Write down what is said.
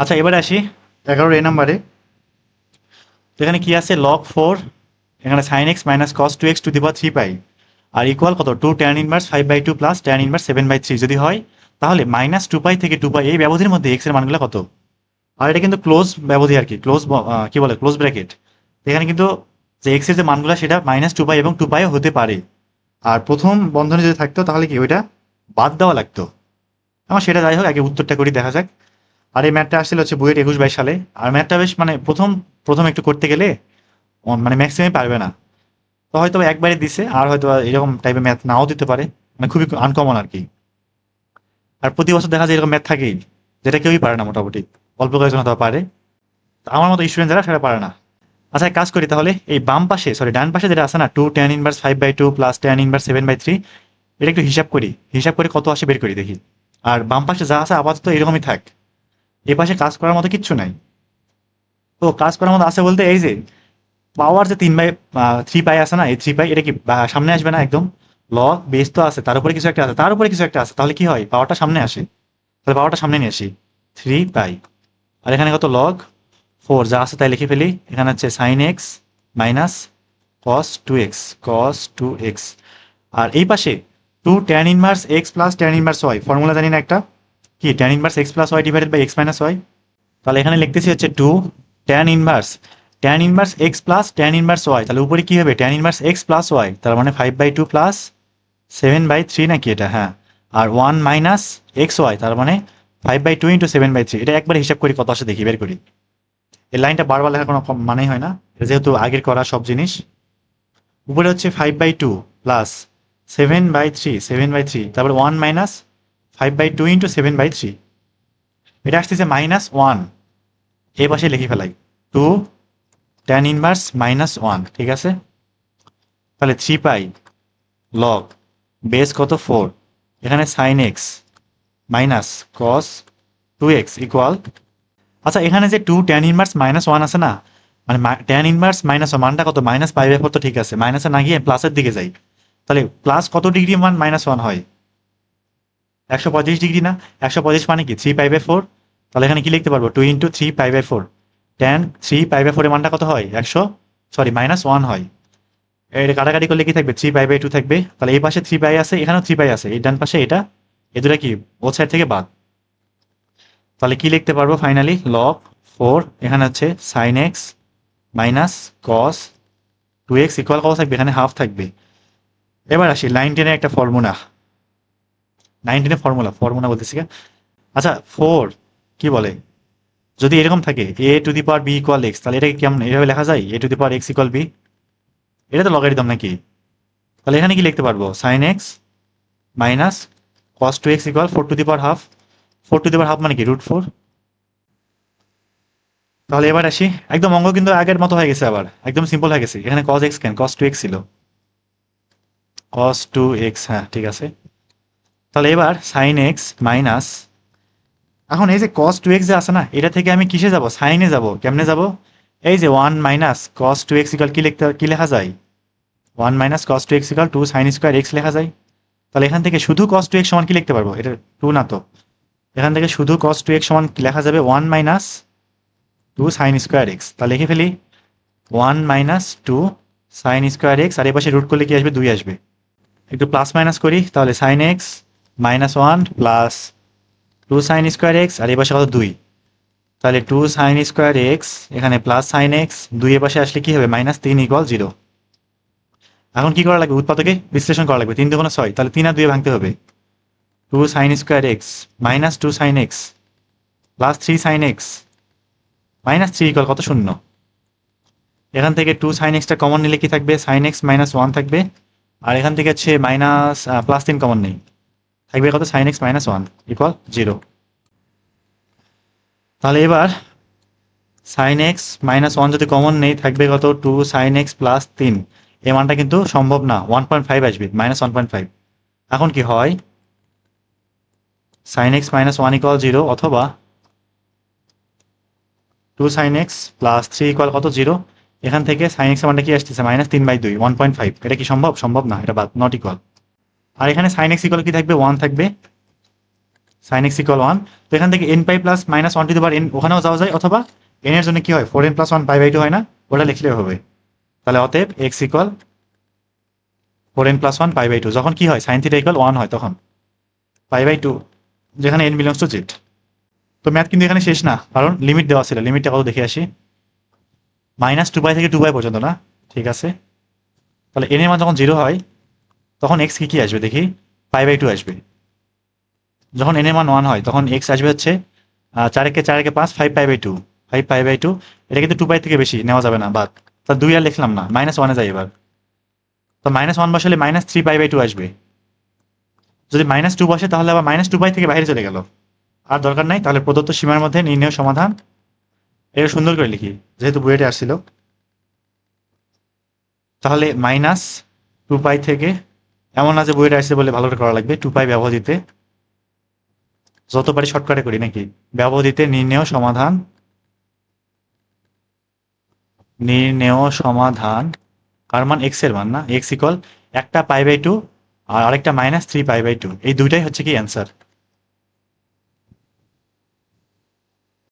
আচ্ছা এবারে আসি এগারোর এ নাম্বারে। এখানে কি আছে? লগ ফোর এখানে sine x minus cos two x to the three pi R equal কত? Two tan inverse five by two plus tan inverse seven by three যদি হয়, তাহলে মাইনাস টু পাই থেকে টু পাই এই ব্যবধির মধ্যে এক্সের মানগুলো কত? আর এটা কিন্তু ক্লোজ ব্যবধি আর কি ক্লোজ কি বলে? ক্লোজ ব্র্যাকেট এখানে কিন্তু যে এক্সের যে মানগুলো, সেটা মাইনাস টু পাই এবং টু পাইও হতে পারে। আর প্রথম বন্ধনে যদি থাকতো, তাহলে কি ওইটা বাদ দেওয়া লাগতো। আমার সেটা যাই হোক, আগে উত্তরটা করি, দেখা যাক। আর এই ম্যাথটা আসছিল হচ্ছে বুয়েট একুশ বাইশ সালে। আর ম্যাথটা বেশ মানে প্রথম প্রথম একটু করতে গেলে মানে ম্যাক্সিমাম পারবে না। তো হয়তো একবারে দিছে, আর হয়তো এরকম টাইপের ম্যাথ নাও দিতে পারে। মানে খুবই আনকমন আর কি। আর প্রতি বছর দেখা যায় এরকম ম্যাথ থাকেই, যেটা কেউই পারে না মোটামুটি। অল্প কয়েকজন হয়তো পারে। আমার মতো স্টুডেন্ট যারা, সেটা পারে না। আচ্ছা কাজ করি তাহলে, এই বাম পাশে সরি ডান পাশে যেটা আছে না two tan inverse five by two plus tan inverse seven by three এটা একটু হিসাব করি। হিসাব করে কত আসে বের করি দেখি। আর বাম পাশে যা আছে, আপাতত এরকমই থাক। এ পাশে কাজ করার মতো কিচ্ছু নাই। তো কাজ করার মতো আছে বলতে এই যে, পাওয়ার যে তিন বাই থ্রি পাই আছে না, এই থ্রি পাই এটা কি সামনে আসবে না একদম? লগ বেস তো আছে, তার উপরে কিছু একটা আছে, তার উপরে কিছু একটা আছে, তাহলে কি হয়? পাওয়ারটা সামনে আসে। তাহলে পাওয়ারটা সামনে নিয়ে আসি। থ্রি পাই আর এখানে কত? লগ ফোর যা আছে তাই লিখে ফেলি। এখানে হচ্ছে sine x minus cos two x cos two x আর এই পাশে two tan inverse x plus tan inverse y formula জানি না একটা। কি tan inverse x plus y divided by x minus y তাহলে এখানে লিখতেছি হচ্ছে two tan inverse tan inverse x plus tan inverse y তাহলে উপরে কি হবে? Tan inverse x plus y তার মানে five by two plus seven by three নাকি এটা? হ্যাঁ। আর ওয়ান মাইনাস এক্স ওয়াই তার মানে five by two into seven by three এটা একবার হিসাব করি কত আসে দেখি, বের করি। এই লাইনটা বারবার লেখার কোনো মানেই হয় না। যেহেতু আগের করা সব জিনিস। উপরে হচ্ছে five by two plus seven by three seven by three তারপরে one minus five by two into seven by three এটা আসতেছে মাইনাস ওয়ান এ পাশে লিখে ফেলাই। Two tan inverse minus one ঠিক আছে? তাহলে থ্রি পাই। লগ বেস কত? ফোর এখানে sine x minus cos two x equal আচ্ছা এখানে যে two tan inverse minus one আছে না মানে ট্যান ইনভার্স মাইনাস মানটা কত? মাইনাস ফাইভ ফোর তো ঠিক আছে। মাইনাসে না গিয়ে প্লাসের দিকে যাই। তাহলে প্লাস কত ডিগ্রি মান মাইনাস ওয়ান হয়? একশো পঁচিশ ডিগ্রি না, একশো পঁচিশ মানে কি? থ্রি পাই বাই ফোর তাহলে এখানে কি লিখতে পারব? Two into three pi by four tan three pi by ফোরের মানটা কত হয়? একশো সরি মাইনাস ওয়ান হয়। এটা কাটাকাটি করলে কি থাকবে? থ্রি পাই বাই টু থাকবে। তাহলে এই পাশে থ্রি পাই আছে, এখানেও থ্রি পাই আছে। এই ডান পাশে এটা এ দুটা কি? ও সাইড থেকে বাদ। তাহলে কি লিখতে পারব ফাইনালি লগ ফোর এখানে হচ্ছে sine x minus cos two x equal কত থাকবে? এখানে হাফ থাকবে। এবার আসি লাইন টেনের একটা ফর্মুলা নাইন টেনের ফর্মুলা ফর্মুলা বলতেছি? আচ্ছা ফোর কি বলে? যদি এরকম থাকে a to the power b equal x তাহলে এটাকে কেমন, এভাবে লেখা যায়? A to the power x equal b এটা তো লগারিদম নাকি? তাহলে এখানে কি লিখতে পারব? Sine x minus cos two x equal four to the power half four to the power half মানে কি? রুট ফোর তাহলে এবার আসি। একদম অঙ্ক কিন্তু আগের মতো হয়ে গেছে আবার। একদম সিম্পল হয়ে গেছে। এখানে কস এক্স কেন? কস টু এক্স ছিল। কস টু এক্স হ্যাঁ ঠিক আছে। তাহলে এবার সাইন এক্স মাইনাস এখন এই যে কস টু এক্স যে আছে না, এটা থেকে আমি কিসে যাব? সাইনে যাব। কেমনে যাব? এই যে one minus cos two x equal কি লিখতে, কি লেখা যায়? One minus cos two x equal two sine square x লেখা যায়। তাহলে এখান থেকে শুধু কস টু এক্স সমান কি লিখতে পারব? এটা টু না তো। এখান থেকে শুধু কস টু এক্স সমান লেখা যাবে? One minus two sine square x তাহলে লিখে ফেলি। One minus two sine square x আর এ পাশে রুট করলে কি আসবে? দুই আসবে। একটু প্লাস মাইনাস করি, তাহলে sine x minus one plus two sine square x আর এ পাশে কত? দুই। তাহলে টু সাইন স্কোয়ার এক্স এখানে প্লাস সাইন এক্স দুই এ পাশে আসলে কি হবে? মাইনাস তিন ইকুয়াল জিরো এখন কি করা লাগবে? উৎপাদকে বিশ্লেষণ করা লাগবে। তিন দুগুণে ছয়। তাহলে তিন আর দুয়ে ভাঙতে হবে। Two sine square x minus two sine x plus three sine x minus three equal কত? শূন্য। এখান থেকে টু সাইন এক্সটা কমন নিলে কি থাকবে? সাইন এক্স মাইনাস ওয়ান থাকবে। আর এখান থেকে হচ্ছে মাইনাস প্লাস তিন কমন নেই। থাকবে কত? Sine x minus one equal zero তাহলে এবার সাইন এক্স মাইনাস ওয়ান যদি কমন নেই, থাকবে কত? টু সাইন এক্স প্লাস তিন এই মানটা কিন্তু সম্ভব না। ওয়ান পয়েন্ট ফাইভ আসবে মাইনাস ওয়ান পয়েন্ট ফাইভ এখন কি হয়? Sine x minus one equal zero অথবা two sine x plus three equal কত? জিরো এখান থেকে সাইন এক্স মানটা কি আসতেছে? মাইনাস তিন বাই দুই ওয়ান পয়েন্ট ফাইভ এটা কি সম্ভব? সম্ভব না, এটা বাদ নট ইকুয়াল আর এখানে সাইন এক্স ইকুয়াল কি থাকবে? ওয়ান থাকবে। সাইন এক্স ইকুয়াল ওয়ান তো এখান থেকে n pi plus minus one to the n ওখানেও যাওয়া যায়, অথবা এন এর জন্য কি হয়? Four n plus one pi by two হয় না, ওটা লিখলে হবে। তাহলে অতএব x equal four n plus one pi by two যখন কি হয়? সাইন থিটা ইকুয়াল ওয়ান হয় তখন। পাই বাই টু যেখানে এন বিলংস টু জেড তো ম্যাথ কিন্তু এখানে শেষ না, কারণ লিমিট দেওয়া ছিল। লিমিটটা কত দেখে আসি? মাইনাস টু বাই থেকে টু বাই পর্যন্ত না? ঠিক আছে। তাহলে এন এর মান যখন জিরো হয় তখন এক্স কি কি আসবে দেখি? ফাইভ বাই টু আসবে। যখন এন এর মান ওয়ান হয় তখন এক্স আসবে হচ্ছে আহ, চারেকে চারেকে পাঁচ five five by two five five by two এটা কিন্তু টু পাই থেকে বেশি নেওয়া যাবে না বাদ তা দুই আর লিখলাম না মাইনাস ওয়ানে যাই এবার। তো মাইনাস ওয়ান বসালে minus three pi by two আসবে। যদি মাইনাস টু বসে তাহলে আবার মাইনাস টু পাই থেকে বাইরে চলে গেল। আর দরকার নাই তাহলে প্রদত্ত সীমার মধ্যে নির্ণয় সমাধান। এটা সুন্দর করে লিখি যেহেতু বুয়েটে আসছিল। তাহলে মাইনাস টু পাই থেকে এমন না যে বইটা আসছে বলে ভালো করে লাগবে টু পাই ব্যবহৃতে যত পারি শর্টকাটে করি নাকি ব্যবহৃতে নির্ণেয় সমাধান। নির্ণেয় সমাধান। কার মান? এক্সের মান না? এক্স ইকল একটা পাই বাই টু আর আরেকটা minus three pi by two এই দুইটাই হচ্ছে কি অ্যান্সার